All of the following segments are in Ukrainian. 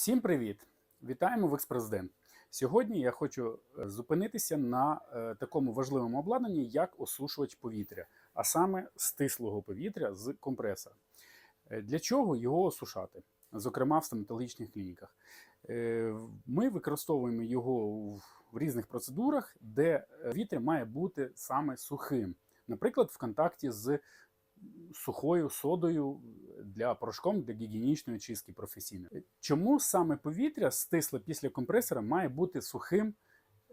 Всім привіт! Вітаємо в Експрезидент. Сьогодні я хочу е, зупинитися на е, такому важливому обладнанні, як осушувач повітря, а саме стислого повітря з компресора. Е, Для чого його осушати? Зокрема, в стоматологічних клініках. Ми використовуємо його в- різних процедурах, де повітря має бути саме сухим. Наприклад, в контакті з сухою содою для порошком для гігієнічної чистки професійної. Чому саме повітря стисле після компресора має бути сухим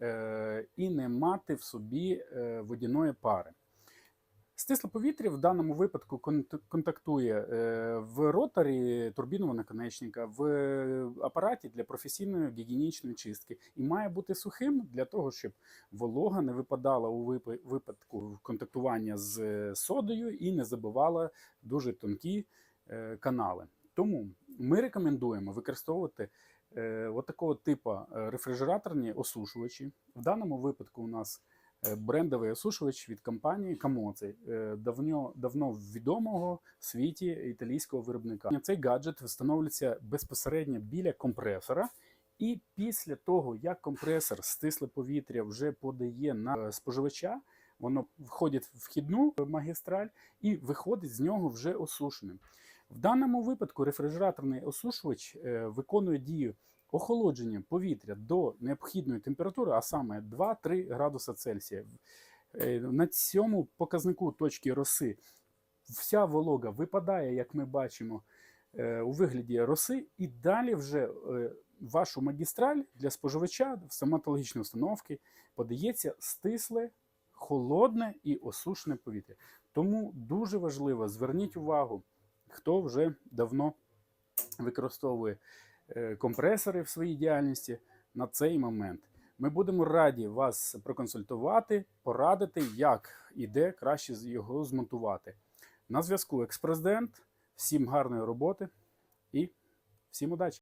е, і не мати в собі е, водяної пари? Стисле повітря в даному випадку контактує е, в роторі турбінного наконечника, в апараті для професійної гігієнічної чистки і має бути сухим для того, щоб волога не випадала у випадку контактування з е, содою і не забивала дуже тонкі канали. Тому ми рекомендуємо використовувати е, от такого типу е, рефрижераторні осушувачі. В даному випадку у нас е, брендовий осушувач від компанії Камоци, е, давно, давно відомого в світі італійського виробника. Цей гаджет встановлюється безпосередньо біля компресора. І після того, як компресор стисле повітря вже подає на е, споживача, воно входить в вхідну магістраль і виходить з нього вже осушеним. В даному випадку рефрижераторний осушувач е, виконує дію охолодження повітря до необхідної температури, а саме 2-3 градуса Цельсія. Е, На цьому показнику точки роси вся волога випадає, як ми бачимо, е, у вигляді роси, і далі вже вашу магістраль для споживача в стоматологічної установки подається стисле, холодне і осушене повітря. Тому дуже важливо, зверніть увагу, хто вже давно використовує е, компресори в своїй діяльності на цей момент. Ми будемо раді вас проконсультувати, порадити, як і де краще його змонтувати. На зв'язку експрезидент. Всім гарної роботи і всім удачі!